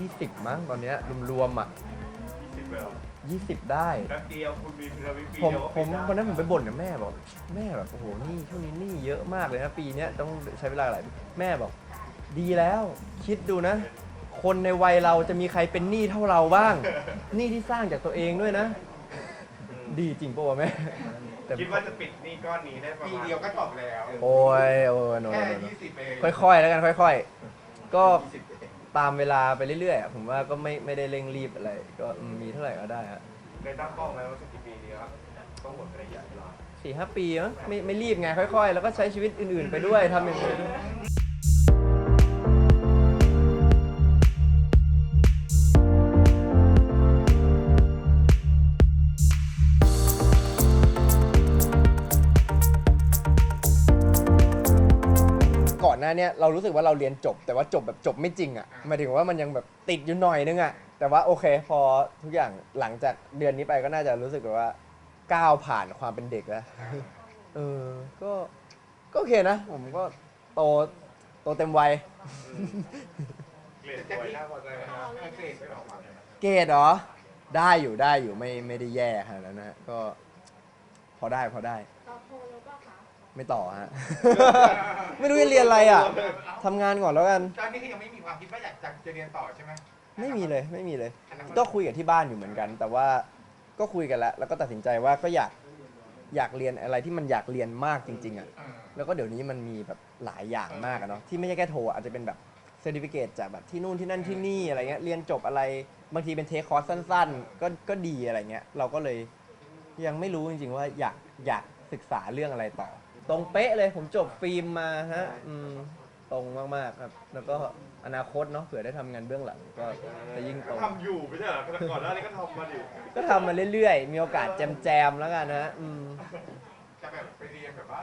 20 มั้งตอนเนี้ยรวมๆอะสิบเลยเหรอ20 ได้ แป๊บเดียวคุณมีพีระมิดปีผมเดียวผมวันนั้นผมไปบ่นกับแม่บอก แม่แบบโอ้โหหนี่ช่วงนี้หนี้เยอะมากเลยนะปีเนี้ยต้องใช้เวลาหลายปีแม่บอก ดีแล้ว คิดดูนะ คนในวัยเราจะมีใครเป็นหนี้เท่าเราบ้างหนี้ที่สร้างจากตัวเองด้วยนะ ดีจริงปะวะแม่แต่คิดว่าจะปิดหนี้ก้อนนี้ได้ประปีมาณเดียวก็จบแล้วโอ้ยโอ้ยโนแค่โนโน ยี่สิบเองค่อยๆ แล้วกันค่อย ๆ ก็ ยี่สิบเอง ตามเวลาไปเรื่อยๆอะผมว่าก็ไม่ไม่ได้เร่งรีบอะไร ก็อืมมีเท่าไหร่ก็ได้ฮะในตั้งเป้าไว้ว่าจะกี่ปีดีครับต้องหมดระยะเวลา สี่ห้าปีมั้งไม่ไม่รีบไงค่อยๆ แล้วก็ใช้ชีวิตอื่นๆไปด้วยทำอย่างอื่นก่อนหน้ เนี้ยเรารู้สึกว่าเราเรียนจบ แต่ว่าจบแบบจบไม่จริงอะหมายถึงว่ามันยังแบบติดอยู่หน่อยนึงอะแต่ว่าโอเคพอทุกอย่างหลังจากเดือนนี้ไปก็น่าจะรู้สึกแบบว่าก้าวผ่านความเป็นเด็กแล้วเออก็ก็โอเคนะ ผมก็โตโตเต็มวัยเกรดจะสวยพีน่าพอใจไหมครับเกรดไม่ออกมาเลยนะเกรดเหรอ ได้อยู่ได้อยู่ไม่ไม่ได้แย่ขนาดนั้นนะก็พอได้พอได้ต่อโทรแล้วก็คะ ไม่ต่อฮะ ไม่รู้จะเรียนอะไรอะทำงานก่อนแล้วกัน ตอนนี้ก็ยังไม่มีความคิดว่าอยากจะเรียนต่อใช่ไหมไม่มีเลยไม่มีเลย อนาคตก็คุยกับที่บ้านอยู่เหมือนกัน แต่ว่าก็คุยกันแล้วแล้วก็ตัดสินใจว่าก็อยากอยากเรียนอะไรที่มันอยากเรียนมากจริง ๆอะเออแล้วก็เดี๋ยวนี้มันมีแบบหลายอย่างมากอะเนาะที่ไม่ใช่แค่โทรอาจจะเป็นแบบเซอร์ติฟิเคจากแบบที่นู่นที่นั่นที่นี่อะไรเงี้ยเรียนจบอะไรบางทีเป็นเทคคอร์สสั้น ๆ ก็ก็ดีอะไรเงี้ยเราก็เลยยังไม่รู้จริงๆว่าอยากอยากศึกษาเรื่องอะไรต่อ ตรงเป๊ะเลยผมจบฟิล์มมาฮะอืมตรงมากๆครับ แล้วก็อนาคตเนาะเผื่อได้ทำงานเบื้องหลังก็จะยิ่งตก็รง ทำอยู่ไม่ใช่เหรอก่อนหน้านี้ก็ทำมาดิก็ทำมาเรื่อยๆ มีโอกาสแจมๆ แล้วกันนะอืมจะแบบไปเรียนแบบว่า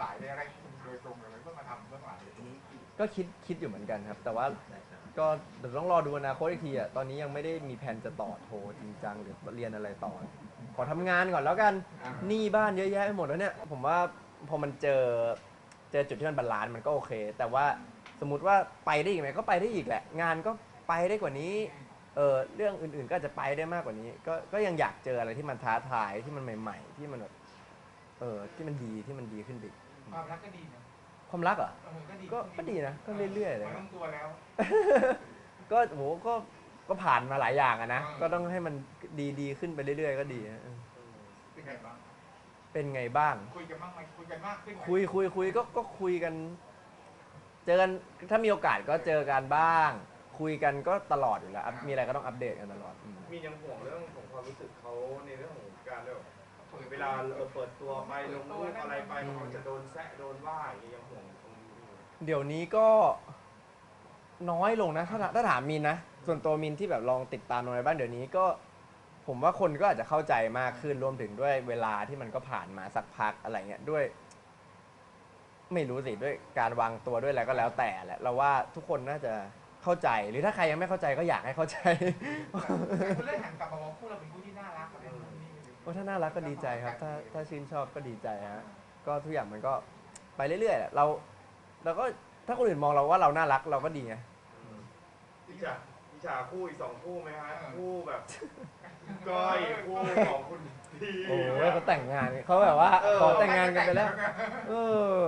สายอะไรโดยตรงเลยเพื่อมาทำเบื้องหลังก็คิดคิดอยู่เหมือนกันครับ แต่ว่าก็เดี๋ยวต้องรอดูอนาคตอีกทีอะ ตอนนี้ยังไม่ได้มีแผนจะต่อโทจริงจังหรือเรียนอะไรต่อ ขอทำงานก่อนแล้วกัน หนี้บ้านเยอะแยะไปหมดแล้วเนี่ย ผมว่า พอมันเจอเจอจุดที่มันบาลานซ์มันก็โอเค แต่ว่าสมมติว่าไปได้อีกไหมก็ไปได้อีกแหละ งานก็ไปได้กว่านี้เออเรื่องอื่นๆก็อาจจะไปได้มากกว่านี้ ก็ก็ยังอยากเจออะไรที่มันท้าทายที่มันใหม่ ๆ ที่มันแบบเออที่มันดีที่มันดีขึ้นไปอีกความรักก็ดีนะความรักเหรอะเออก็ดีก็ก็ดีนะก็เรื่อยๆเลย ไม่ครับต้องกลัวแล้ว ก็โหก็ก็ผ่านมาหลายอย่างอะนะ อ่า ก็ต้องให้มันดีดีขึ้นไปเรื่อยๆ ก็ดีนะเออเป็นไงบ้าง เป็นไงบ้าง คุยกันบ้างไหมคุยกันมากขึ้นไหมคุยคุยคุยก็ก็คุยกัน เจอกันถ้ามีโอกาสก็เจอกันบ้าง คุยกันก็ตลอดอยู่แล้วอัปมีอะไรก็ต้องอัปเดตกันตลอดอืมมียังห่วงเรื่องของความรู้สึกเขาในเรื่องของการเรื่องเวลาเออเปิดตัวไปลงรูปอะไรไปเขาจะโดนแซะโดนว่าอย่างเงี้ยยังห่วงตรงนี้อยู่ เดี๋ยวนี้ก็น้อยลงนะถ้าถ้าถามมินนะ ส่วนตัวมินที่แบบลองติดตามลงไปบ้างเดี๋ยวนี้ก็ ผมว่าคนก็อาจจะเข้าใจมากขึ้นรวมถึงด้วยเวลาที่มันก็ผ่านมาสักพักอะไรเงี้ยด้วย ไม่รู้สิด้วยการวางตัวด้วยอะไรก็แล้วแต่แหละเราว่าทุกคนน่าจะเข้าใจ หรือถ้าใครยังไม่เข้าใจก็อยากให้เข้าใจ คุณเล่นหันกลับมาบอกคู่เราเป็นคู่ที่น่ารักอะไรแบบนี้โอ้ถ้าน่ารักก็ดีใจครับ ถ้าถ้าชื่นชอบก็ดีใจฮะก็ทุกอย่างมันก็ไปเรื่อยๆแหละเราเราก็ถ้าคนอื่นมองเราว่าเราน่ารักเราก็ดีไงอิจฉาอิจ ฉาคู่อีกสองคู่ไหมฮะคู่แบบก้อยคู่ของคุณทีโอ้ยเขาแต่งงานเขาแบบว่าเออขอแต่งงานกันไปแล้ว เออ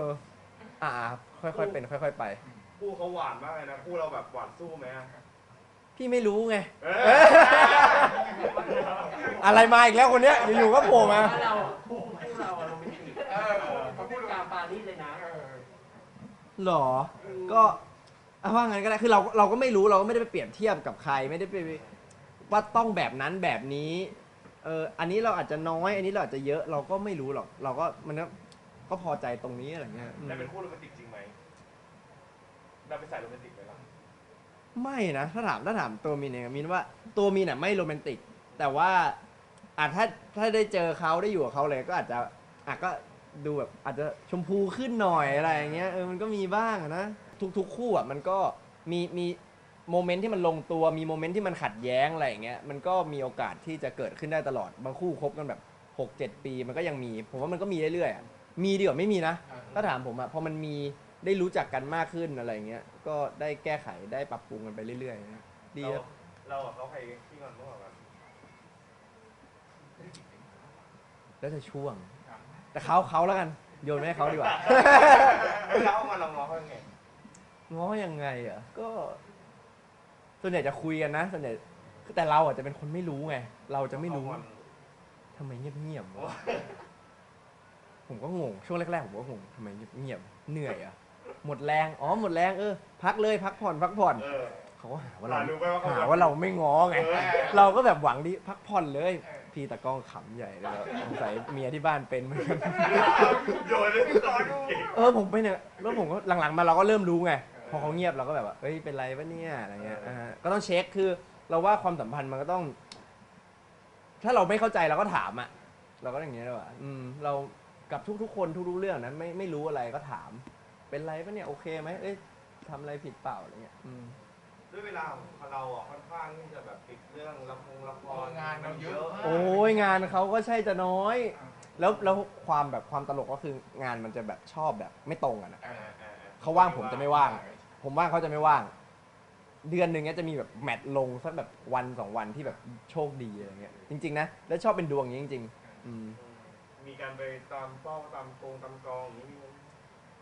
อ่า ค่อยๆเป็น ค่อย ๆ ไป คู่เขาหวานมากเลยนะคู่เราแบบหวานสู้ไหมฮะพี่ไม่รู้ไงเอเอ้ยอะไรมาอีกแล้วคนเนี้ยอยู่ๆก็โผล่มาถ้าเราคู่เราอะโรแมนติกเออเขาพูดกลางปารีสเลยนะเออหรอ ก็ เอาว่างั้นก็ได้คือเราเราก็ไม่รู้เราก็ไม่ได้ไปเปรียบเทียบกับใครไม่ได้ไปว่าต้องแบบนั้นแบบนี้เอออันนี้เราอาจจะน้อย อันนี้เราอาจจะเยอะเราก็ไม่รู้หรอก เราก็มันก็ก็พอใจตรงนี้อะไรเงี้ยอืมแต่เป็นคู่โรแมนติกจริงไหมเราไปนสายโรแมนติกไหมล่ะไม่นะถ้าถามถ้าถามตัวมินเองอะมินว่าตัวมินอะไม่โรแมนติก แต่ว่าอาจถ้าถ้าได้เจอเขาได้อยู่กับเขาเลยก็อาจจะอะก็ดูแบบอาจจะชมพูขึ้นหน่อยอะไรอย่างเงี้ยเออมันก็มีบ้างอะนะทุกๆคู่อะมันก็มีมีโมเมนต์ที่มันลงตัวมีโมเมนต์ที่มันขัดแย้งอะไรอย่างเงี้ยมันก็มีโอกาสที่จะเกิดขึ้นได้ตลอดบางคู่คบกันแบบ6 7ปีมันก็ยังมี ผมว่ามันก็มีเรื่อยๆอะมีดีกว่าไม่มีนะ ถ้าถามผมอะพอมันมีได้รู้จักกันมากขึ้นอะไรเงี้ยก็ได้แก้ไขได้ปรับปรุงกันไปเรื่อยๆนะแดีเราครับเรากับเขาใครที่งอนมากกว่ากันแล้วจะช่วง แต่เขาเขาแล้วกัน โยนไม่ให้เขาดีกว่า แล้วมาลองร้องเขายังไง ง้อยังไงอะก็ส่วนใหญ่จะคุยกันนะส่วนใหญ่แต่เราอะจะเป็นคนไม่รู้ไง เราจะไม่รู้เขางอนทำไมเงียบๆวะผมก็งงช่วงแรกๆผมก็งงทำไมเงียบๆเหนื่อยอะหมดแรงอ๋อหมดแรงเออ พักเลยพักผ่อนพักผ่อนเออ เขาก็หาว่าเราหารู้ไหมว่าเขา หาว่าเราไม่ง้อไง เออเราก็แบบหวังดีพักผ่อนเลย พี่ตะกล้องขำใหญ่เลยแบบสงสัยเมียที่บ้านเป็นเหมือนกัน โยนเลยร้อนเก่ง เออผมไปเนี่ยแล้วผมก็หลังๆมาเราก็เริ่มรู้ไง พอเขาเงียบเราก็แบบว่าเอ้ยเป็นไรวะเนี่ยอะไรเงี้ยอ่าฮะก็ต้องเช็คคือ เราว่าความสัมพันธ์มันก็ต้อง ถ้าเราไม่เข้าใจเราก็ถามอะเราก็อย่างเงี้ยเลยว่ะอืม เรากับทุกๆคนทุกๆเรื่องนั้นไม่ไม่รู้อะไรก็ถาม เป็นไรปะเนี่ยโอเคไหมเอ้ยทำอะไรผิดเปล่าอะไรเงี้ยอืม ด้วยเวลาของเราอะค่อนข้างที่จะแบบติดเรื่องละครละครงานเราเยอะมากโอ้ยงานเขาก็ใช่จะน้อย แล้วแล้วความแบบความตลกก็คืองานมันจะแบบชอบแบบไม่ตรงกันอะเอเอออเออออเขาว่างผมจะไม่ว่าง ผมว่างเขาจะไม่ว่าง เดือนหนึ่งเนี้ยจะมีแบบแมตช์ลงสักแบบวันสองวันที่แบบโชคดีอะไรเงี้ยจริง ๆ นะ แล้วชอบเป็นดวงอย่างนี้จริง ๆ อืม มีการไปตามเฝ้าตามโกงตามกองอย่างนี้มีไหม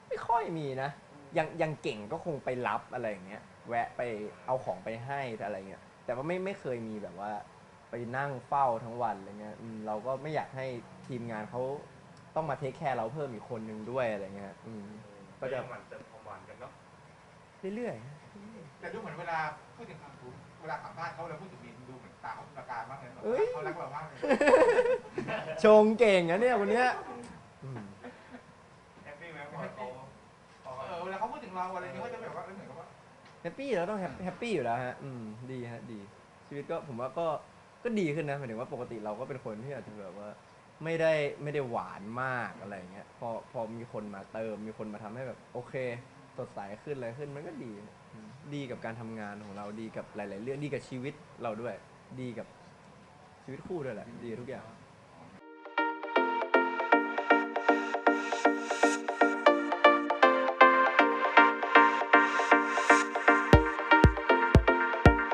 ไม่ค่อยมีนะยังยังเก่งก็คงไปรับอะไรอย่างเงี้ย แวะไปเอาของไปให้อะไรเงี้ย แต่ว่าไม่ไม่เคยมีแบบว่า ไปนั่งเฝ้าทั้งวันอะไรเงี้ยอืมเราก็ไม่อยากให้ทีมงานเขาต้องมาเทคแคร์เราเพิ่มอีกคนนึงด้วยอะไรเงี้ย อืม ก็ก็จะจะหมันเติมความหวานกันเนาะ เรื่อยแต่ดูเหมือนเวลาพูดถึงคำพูดเวลาสัมภาษณ์เขาเราพูดถึงมีนดูเหมือนตาเขาประกายมากเลยแบบว่าเขารักเรามากเลยๆ ชงเก่งนะเนี่ยวันเนี้ยอืมแฮปปี้ไหมพอเขาพอเอเขาอเวลาเขาพูดถึงเราอะไรนี้เขาจะแบบว่าเหมือนกับว่าแฮปปี้เราต้องแฮปแฮปปี้อยู่แล้วฮะ อืมดีฮะดี ชีวิตก็ผมว่าก็ก็ดีขึ้นนะหมายถึงว่าปกติเราก็เป็นคนที่อาจจะแบบว่า ไม่ได้ไม่ได้หวานมากอะไรอย่างเงี้ยพอพอมีคนมาเติมมีคนมาทำให้แบบโอเค สดใสขึ้นอะไรขึ้นมันก็ดี ดีกับการทำงานของเราดีกับหลาย ๆ เรื่องดีกับชีวิตเราด้วย ดีกับชีวิตคู่ด้วยแหละ ดีกับทุกอย่าง